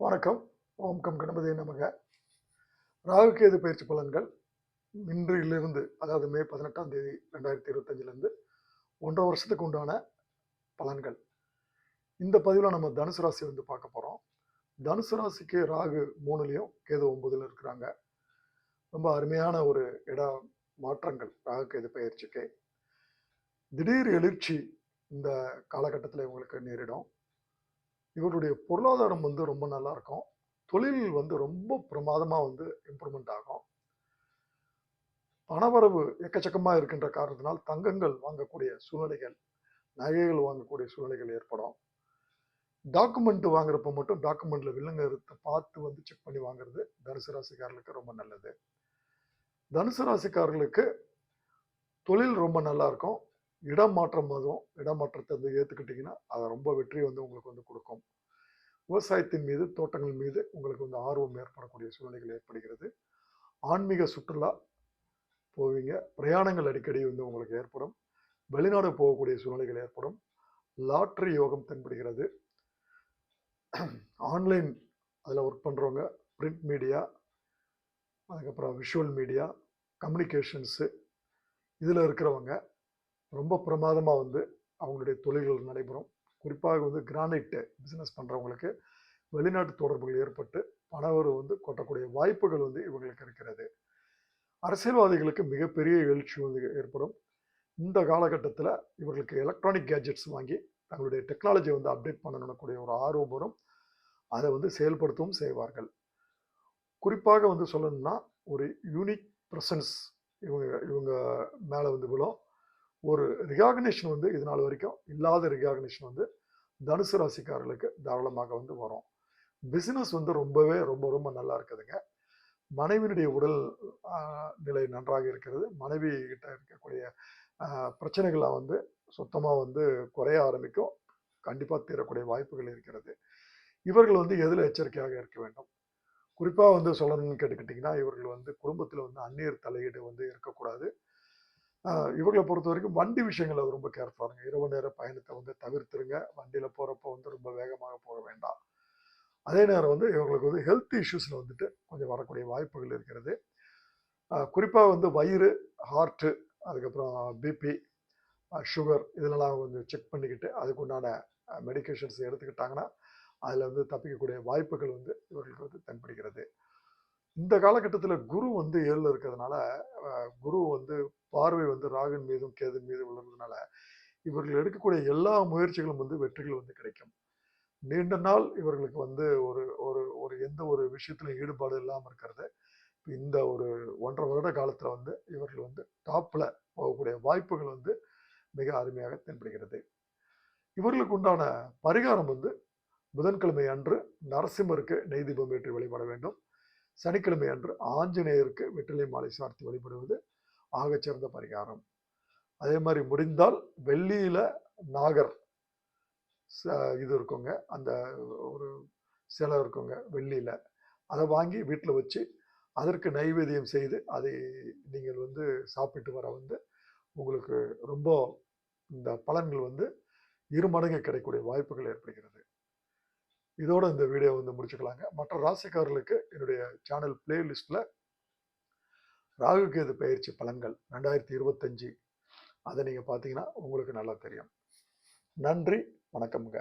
வணக்கம். ஓம் கம் கணபதி நமக. ராகுகேது பயிற்சி பலன்கள் இன்றிலிருந்து அதாவது மே பதினெட்டாம் தேதி ரெண்டாயிரத்தி இருபத்தஞ்சிலேருந்து ஒன்றரை வருஷத்துக்கு உண்டான பலன்கள். இந்த பதிவில் நம்ம தனுசு ராசி வந்து பார்க்க போகிறோம் தனுசு ராசிக்கு ராகு மூணுலேயும் கேது ஒம்பதில் இருக்கிறாங்க. ரொம்ப அருமையான ஒரு இட மாற்றங்கள் ராகு கேது பயிற்சிக்கு. திடீர் எழுச்சி இந்த காலகட்டத்தில் இவங்களுக்கு நேரிடும். இவருடைய பொருளாதாரம் வந்து ரொம்ப நல்லா இருக்கும் தொழில் வந்து ரொம்ப பிரமாதமாக வந்து இம்ப்ரூவ்மெண்ட் ஆகும். பணவரவு எக்கச்சக்கமாக இருக்கின்ற காரணத்தினால் தங்கங்கள் வாங்கக்கூடிய சூழ்நிலைகள் நகைகள் வாங்கக்கூடிய சூழ்நிலைகள் ஏற்படும். டாக்குமெண்ட் வாங்குறப்ப மட்டும் டாக்குமெண்ட்ல வில்லங்கத்தை பார்த்து வந்து செக் பண்ணி வாங்குறது தனுசு ராசிக்காரர்களுக்கு ரொம்ப நல்லது. தனுசு ராசிக்காரர்களுக்கு தொழில் ரொம்ப நல்லா இருக்கும் இடம் மாற்றம் அதுவும் இடமாற்றத்தை வந்து ஏற்றுக்கிட்டிங்கன்னா அதை ரொம்ப வெற்றி வந்து உங்களுக்கு வந்து கொடுக்கும். விவசாயத்தின் மீது தோட்டங்கள் மீது உங்களுக்கு வந்து ஆர்வம் ஏற்படக்கூடிய சூழ்நிலைகள் ஏற்படுகிறது. ஆன்மீக சுற்றுலா போவீங்க. பிரயாணங்கள் அடிக்கடி வந்து உங்களுக்கு ஏற்படும். வெளிநாடு போகக்கூடிய சூழ்நிலைகள் ஏற்படும். லாட்ரி யோகம் தென்படுகிறது. ஆன்லைன் அதில் ஒர்க் பண்ணுறவங்க பிரிண்ட் மீடியா அதுக்கப்புறம் விஷுவல் மீடியா கம்யூனிகேஷன்ஸு இதில் இருக்கிறவங்க ரொம்ப பிரமாதமாக வந்து அவங்களுடைய தொழில்கள் நடைபெறும். குறிப்பாக வந்து கிரானைட்டு பிஸ்னஸ் பண்ணுறவங்களுக்கு வெளிநாட்டு தொடர்புகள் ஏற்பட்டு பணவர் வந்து கொட்டக்கூடிய வாய்ப்புகள் வந்து இவங்களுக்கு இருக்கிறது. அரசியல்வாதிகளுக்கு மிகப்பெரிய எழுச்சி வந்து ஏற்படும். இந்த காலகட்டத்தில் இவர்களுக்கு எலக்ட்ரானிக் கேஜெட்ஸ் வாங்கி தங்களுடைய டெக்னாலஜியை வந்து அப்டேட் பண்ணணுக்கூடிய ஒரு ஆர்வம் வரும். அதை வந்து செயல்படுத்தவும் செய்வார்கள். குறிப்பாக வந்து சொல்லணும்னா ஒரு யூனிக் ப்ரெசன்ஸ் இவங்க இவங்க மேலே வந்து விழும். ஒரு ரிகாக்னேஷன் வந்து இது நாள் வரைக்கும் இல்லாத ரிகாக்னேஷன் வந்து தனுசு ராசிக்காரர்களுக்கு தாராளமாக வந்து வரும். பிஸ்னஸ் வந்து ரொம்பவே ரொம்ப ரொம்ப நல்லா இருக்குதுங்க. மனைவியினுடைய உடல் நிலை நன்றாக இருக்கிறது. மனைவி கிட்ட இருக்கக்கூடிய பிரச்சனைகளை வந்து சுத்தமாக வந்து குறைய ஆரம்பிக்கும். கண்டிப்பாக தீரக்கூடிய வாய்ப்புகள் இருக்கிறது. இவர்கள் வந்து எதில் எச்சரிக்கையாக இருக்க வேண்டும்? குறிப்பாக வந்து சொல்லணும்னு கேட்டுக்கிட்டிங்கன்னா இவர்கள் வந்து குடும்பத்தில் வந்து அந்நியர் தலையீடு வந்து இருக்கக்கூடாது. இவர்களை பொறுத்த வரைக்கும் வண்டி விஷயங்களை அது ரொம்ப கேர்ஃபுல்லாக இரவு நேர பயணத்தை வந்து தவிர்த்துருங்க. வண்டியில் போகிறப்போ வந்து ரொம்ப வேகமாக போக வேண்டாம். அதே நேரம் வந்து இவங்களுக்கு வந்து ஹெல்த் இஷ்யூஸில் வந்துட்டு கொஞ்சம் வரக்கூடிய வாய்ப்புகள் இருக்கிறது. குறிப்பாக வந்து வயிறு ஹார்ட்டு அதுக்கப்புறம் பிபி சுகர் இதெல்லாம் கொஞ்சம் செக் பண்ணிக்கிட்டு அதுக்கு உண்டான மெடிக்கேஷன்ஸ் எடுத்துக்கிட்டாங்கன்னா அதில் வந்து தப்பிக்கக்கூடிய வாய்ப்புகள் வந்து இவர்களுக்கு வந்து தென்படுகிறது. இந்த காலகட்டத்தில் குரு வந்து ஏழில் இருக்கிறதுனால குரு வந்து பார்வை வந்து ராகன் மீதும் கேதன் மீதும் விழுறதுனால இவர்கள் எடுக்கக்கூடிய எல்லா முயற்சிகளும் வந்து வெற்றிகள் வந்து கிடைக்கும். நீண்ட நாள் இவர்களுக்கு வந்து ஒரு ஒரு ஒரு எந்த ஒரு விஷயத்துல ஈடுபாடு இல்லாமல் இருக்கிறது. இந்த ஒரு ஒன்றரை வருட காலத்தில் வந்து இவர்கள் வந்து டாப்பில் போகக்கூடிய வாய்ப்புகள் வந்து மிக அருமையாக தென்படுகிறது. இவர்களுக்கு உண்டான பரிகாரம் வந்து புதன்கிழமை அன்று நரசிம்மருக்கு நெய் தீபம் ஏற்றி வழிபட வேண்டும். சனிக்கிழமை அன்று ஆஞ்சநேயருக்கு வெற்றிலை மாலை சார்த்தி வழிபடுவது ஆகச்சிறந்த பரிகாரம். அதே மாதிரி முடிந்தால் வெள்ளியில நாகர் இது இருக்குங்க. அந்த ஒரு சிலை இருக்குங்க வெள்ளியில். அதை வாங்கி வீட்டில் வச்சு அதற்கு நைவேத்தியம் செய்து அதை நீங்கள் வந்து சாப்பிட்டு வர வந்து உங்களுக்கு ரொம்ப இந்த பலன்கள் வந்து இரு மடங்கு கிடைக்கக்கூடிய வாய்ப்புகள் ஏற்படுகிறது. இதோட இந்த வீடியோ வந்து முடிச்சுக்கலாங்க. மற்ற ராசிக்காரர்களுக்கு என்னுடைய சேனல் பிளேலிஸ்டில் ராகு கேது பயிற்சி பலன்கள் ரெண்டாயிரத்தி இருபத்தஞ்சி. அதை நீங்கள் பார்த்தீங்கன்னா உங்களுக்கு நல்லா தெரியும். நன்றி வணக்கம்ங்க.